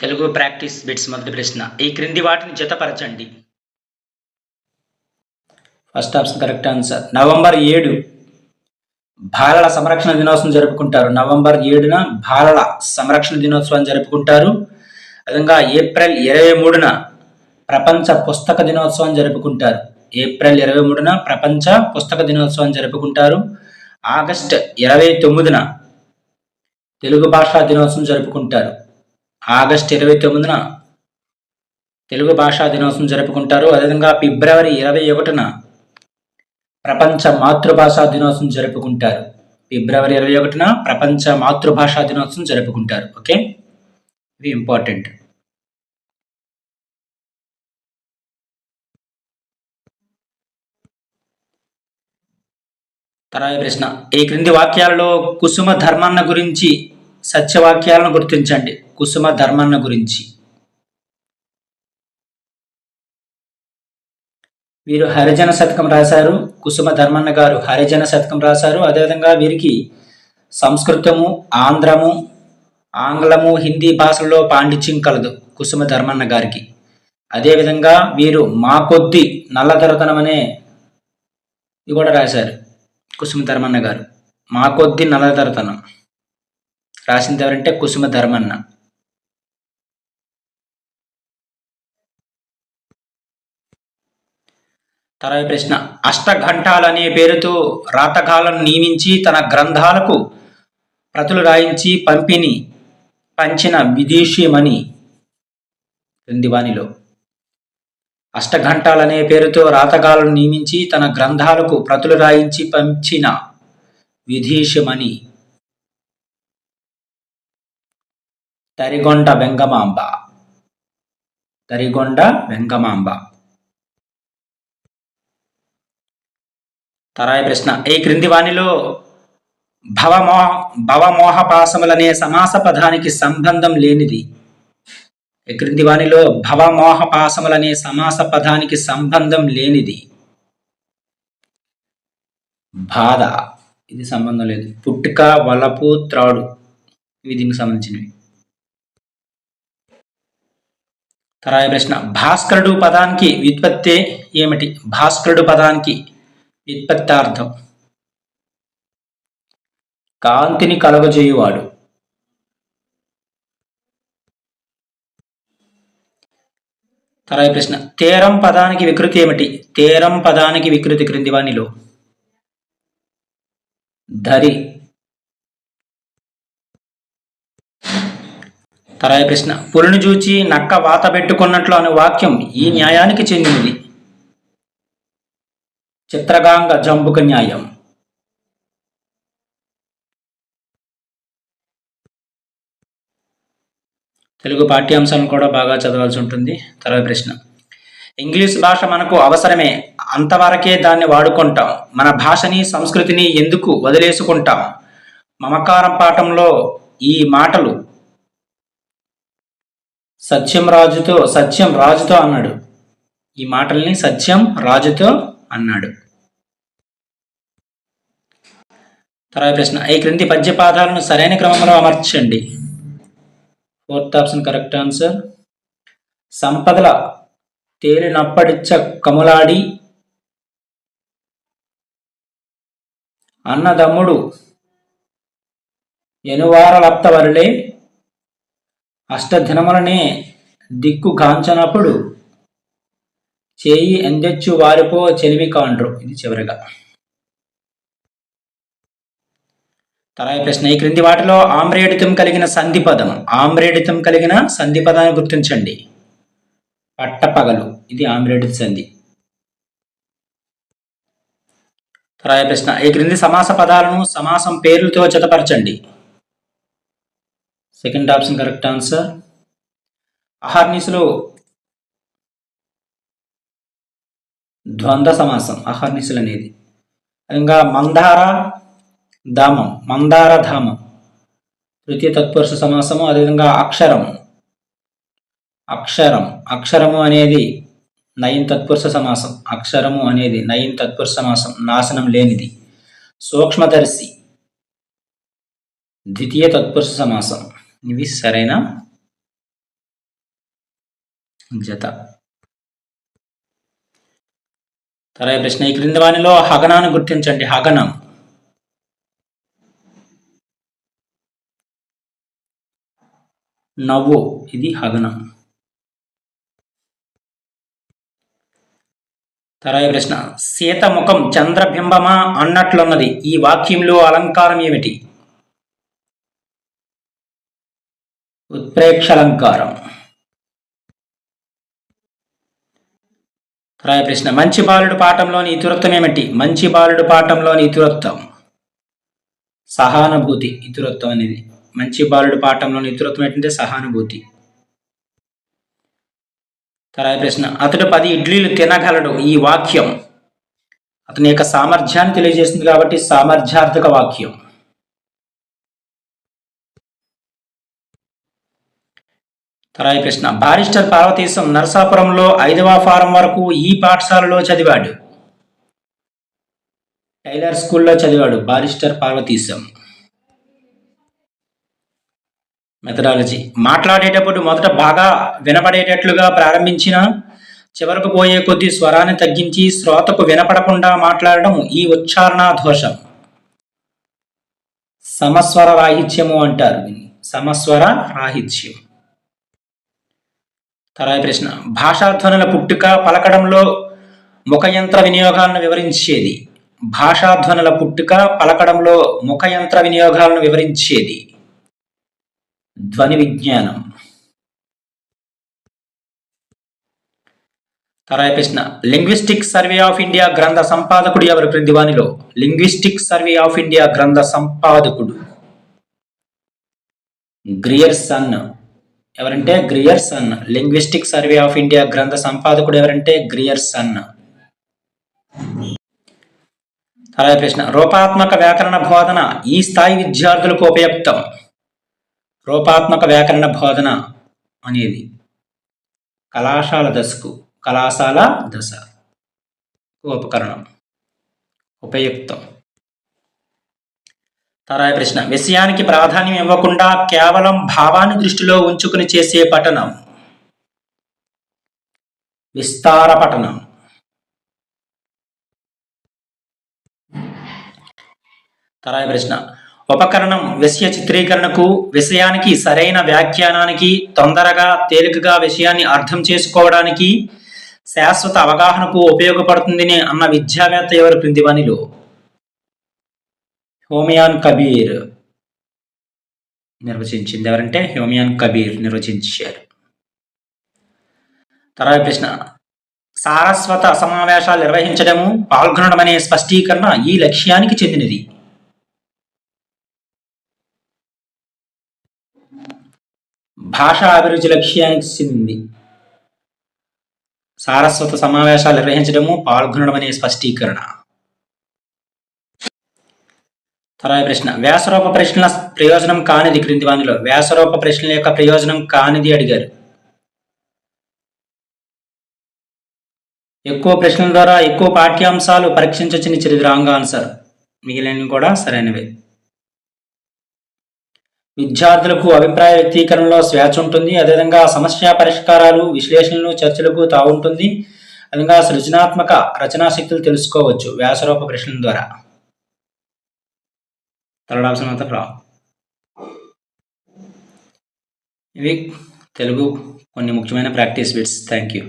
Telugu practice bits మొదటి ప్రశ్న. ఈ క్రింది వాటిని జతపరచండి. First option correct answer. November ఏడు బాలల సంరక్షణ దినోత్సవం జరుపుకుంటారు. నవంబర్ ఏడున బాలల సంరక్షణ దినోత్సవం జరుపుకుంటారు. విధంగా ఏప్రిల్ ఇరవై మూడున ప్రపంచ పుస్తక దినోత్సవం జరుపుకుంటారు. ఏప్రిల్ ఇరవై మూడున ప్రపంచ పుస్తక దినోత్సవం జరుపుకుంటారు. ఆగస్ట్ ఇరవై తొమ్మిదిన తెలుగు భాషా దినోత్సవం జరుపుకుంటారు. ఆగస్ట్ ఇరవై తొమ్మిదిన తెలుగు భాషా దినోత్సవం జరుపుకుంటారు. అదేవిధంగా ఫిబ్రవరి ఇరవై ఒకటిన ప్రపంచ మాతృభాషా దినోత్సవం జరుపుకుంటారు. ఫిబ్రవరి ఇరవై ఒకటిన ప్రపంచ మాతృభాషా దినోత్సవం జరుపుకుంటారు. ఓకే? ఇది ఇంపార్టెంట్. తర్వాత ప్రశ్న. ఈ క్రింది వాక్యాలలో కుసుమ ధర్మాన్న గురించి సత్యవాక్యాలను గుర్తించండి. కుసుమ ధర్మన్న గురించి. వీరు హరిజన శతకం రాశారు. కుసుమ ధర్మన్న గారు హరిజన శతకం రాశారు. అదేవిధంగా వీరికి సంస్కృతము ఆంధ్రము ఆంగ్లము హిందీ భాషల్లో పాండిత్యం కలదు కుసుమ ధర్మన్న గారికి. అదేవిధంగా వీరు మా కొద్ది నల్లదొరతనం అనే ఇది కూడా రాశారు కుసుమ ధర్మన్న గారు. మా కొద్ది నల్లదొరతనం రాసింది ఎవరంటే కుసుమ ధర్మన్న తర్వాత ప్రశ్న అష్టఘంటాలు అనే పేరుతో రాతకాలను నియమించి తన గ్రంథాలకు ప్రతులు రాయించి పంపిణీ పంచిన విదేశీయమని క్రింది వానిలో. అష్టఘంటాలు అనే పేరుతో రాతకాలను నియమించి తన గ్రంథాలకు ప్రతులు రాయించి పంచిన విదేశమని తరిగొండ వెంగమాంబ తరిగొండ వెంగమాంబ తరాయి ప్రశ్న ఈ క్రింది వాణిలో భవమోహ భవమోహపాసములనే సమాస పదానికి సంబంధం లేనిది ఈ క్రింది వాణిలో భవమోహపాసములనే సమాస పదానికి సంబంధం లేనిది బాధ ఇది సంబంధం లేదు పుట్టుక వలపు త్రాడు ఇవి దీనికి సంబంధించినవి తర్వాత ప్రశ్న భాస్కరుడు పదానికి వ్యుత్పత్తి ఏమిటి? భాస్కరుడు పదానికి వ్యుత్పత్తార్థం. కాంతిని కలుగజేయువాడు. తర్వాత ప్రశ్న తేరం పదానికి వికృతి ఏమిటి? తేరం పదానికి వికృతి క్రింది వాణిలో ధరి. తరాయి ప్రశ్న. పులిని చూచి నక్క వాత పెట్టుకున్నట్లు అనే వాక్యం ఈ న్యాయానికి చెందినది చిత్రగాంగ జంబుక న్యాయం. తెలుగు పాఠ్యాంశాలను కూడా బాగా చదవాల్సి ఉంటుంది. తర్వాత ప్రశ్న. ఇంగ్లీష్ భాష మనకు అవసరమే. అంతవరకే దాన్ని వాడుకుంటాం. మన భాషని సంస్కృతిని ఎందుకు వదిలేసుకుంటాం? మమకారం పాఠంలో ఈ మాటలు సత్యం రాజుతో సత్యం రాజుతో అన్నాడు. ఈ మాటల్ని సత్యం రాజుతో అన్నాడు. తర్వాత ప్రశ్న. ఈ క్రింది పద్యపాదాలను సరైన క్రమంలో అమర్చండి. Fourth option correct answer. సంపదల తేలినప్పడిచ్చ కములాడి అన్నదమ్ముడు ఎనువారలప్తవరులే అష్టదినములనే దిక్కు కాంచనప్పుడు చేయి ఎందెచ్చు వారిపో చెలివి కాండ్రు. ఇది చివరిగా. తరాయి ప్రశ్న ఈ క్రింది వాటిలో ఆమ్రేడితం కలిగిన సంధి పదం ఆమ్రేడితం కలిగిన సంధి పదాన్ని గుర్తించండి. పట్టపగలు. ఇది ఆమ్రేడిత సంధి. తరాయి ప్రశ్న ఈ క్రింది సమాస పదాలను సమాసం పేర్లతో జతపరచండి. Second option correct answer. అహర్నిశలో ద్వంద్వ సమాసం అహార్నిసులు అనేది. ఇంకా మందార ధామం మందార ధామం తృతీయ తత్పురుష సమాసము అదేవిధంగా అక్షరం. అక్షరం అక్షరము అనేది నయం తత్పురుష సమాసం అక్షరము అనేది నయం తత్పురుష సమాసం నాశనం లేనిది. సూక్ష్మదర్శి ద్వితీయ తత్పురుష సమాసం. ఇవి సరైన జత. తర్వాత ప్రశ్న ఈ క్రింది వానిలో హగనాన్ని గుర్తించండి. హగనం. నవ్వు ఇది హగనం. తర్వాత ప్రశ్న సీత ముఖం చంద్రబింబమా అన్నట్లున్నది. ఈ వాక్యంలో అలంకారం ఏమిటి? ఉత్ప్రేక్షలంకారం. తర్వాత ప్రశ్న మంచి బాలుడు పాఠంలోని ఇతివృత్తం ఏమిటి? మంచి బాలుడు పాఠంలోని ఇతివృత్తం. సహానుభూతి ఇతివృత్తం అనేది. మంచి బాలుడు పాఠంలోని ఇతివృత్తం ఏంటంటే సహానుభూతి. తర్వాత ప్రశ్న అతడు పది ఇడ్లీలు తినగలడు. ఈ వాక్యం అతని యొక్క సామర్థ్యాన్ని తెలియజేస్తుంది కాబట్టి సామర్థ్యార్థక వాక్యం. తర్వాత కృష్ణ. బారిస్టర్ పార్వతీశం నరసాపురంలో ఐదవ ఫారం వరకు ఈ పాఠశాలలో చదివాడు. టైలర్ స్కూల్లో చదివాడు బారిస్టర్ పార్వతీశం. మెథడాలజీ. మాట్లాడేటప్పుడు మొదట బాగా వినపడేటట్లుగా ప్రారంభించిన చివరకు పోయే కొద్దీ స్వరాన్ని తగ్గించి శ్రోతకు వినపడకుండా మాట్లాడడం ఈ ఉచ్చారణ దోషం సమస్వర రాహిత్యము అంటారు దీన్ని. సమస్వర రాహిత్యం. తర్వాత ప్రశ్న. భాషాధ్వనుల పుట్టుక పలకడంలో ముఖయంత్ర వినియోగాలను వివరించేది. భాషాధ్వనుల పుట్టుక పలకడంలో ముఖయంత్ర వినియోగాలను వివరించేది. ధ్వని విజ్ఞానం. తర్వాత ప్రశ్న. లింగ్విస్టిక్ సర్వే ఆఫ్ ఇండియా గ్రంథ సంపాదకుడు ఎవరు? ప్రతివానిలో లింగ్విస్టిక్ సర్వే ఆఫ్ ఇండియా గ్రంథ సంపాదకుడు. Grierson. ఎవరంటే Grierson. Linguistic survey of India గ్రంథ సంపాదకుడు ఎవరంటే గ్రియర్ సన్. తర్వాత ప్రశ్న. రూపాత్మక వ్యాకరణ బోధన ఈ స్థాయి విద్యార్థులకు ఉపయుక్తం? రూపాత్మక వ్యాకరణ బోధన అనేది కళాశాల దశకు కళాశాల దశ ఉపకరణం. ఉపయుక్తం. తరాయ ప్రశ్న. విషయానికి ప్రాధాన్యం ఇవ్వకుండా కేవలం భావాన్ని దృష్టిలో ఉంచుకుని చేసే పఠనం. విస్తార పఠనం. తరాయ ప్రశ్న. ఉపకరణం విషయ చిత్రీకరణకు విషయానికి సరైన వ్యాఖ్యానానికి తొందరగా తేలికగా విషయాన్ని అర్థం చేసుకోవడానికి శాశ్వత అవగాహనకు ఉపయోగపడుతుందని అన్న విద్యావేత్త ఎవరు క్రింది హోమియాన్ కబీర్ నిర్వచించింది ఎవరంటే హోమియాన్ కబీర్ నిర్వచించారు. తర్వాత ప్రశ్న సారస్వత సమావేశాలు నిర్వహించడము పాల్గొనడం అనే స్పష్టీకరణ ఈ లక్ష్యానికి చెందినది. భాషా అభిరుచి లక్ష్యానికి చెందింది. సారస్వత సమావేశాలు నిర్వహించడము పాల్గొనడం అనే స్పష్టీకరణ. తర్వాత ప్రశ్న. వ్యాసరూప ప్రశ్నల ప్రయోజనం కానిది క్రింది వానిలో వ్యాసరూప ప్రశ్నల యొక్క ప్రయోజనం కానిది అడిగారు. ఎక్కువ ప్రశ్నల ద్వారా ఎక్కువ పాఠ్యాంశాలు పరీక్షించవచ్చని చిరిది రాంగ్ ఆన్సర్. మిగిలినవి కూడా సరైనవే. విద్యార్థులకు అభిప్రాయ వ్యక్తీకరణలో స్వేచ్ఛ ఉంటుంది. అదేవిధంగా సమస్య పరిష్కారాలు విశ్లేషణలు చర్చలకు తావుంటుంది. అదేవిధంగా సృజనాత్మక రచనా శక్తులు తెలుసుకోవచ్చు వ్యాసరూప ప్రశ్నల ద్వారా. థర్డ్ ఆప్షన్ మాత్రం రా ఇవి తెలుగు కొన్ని ముఖ్యమైన ప్రాక్టీస్ బిట్స్. Thank you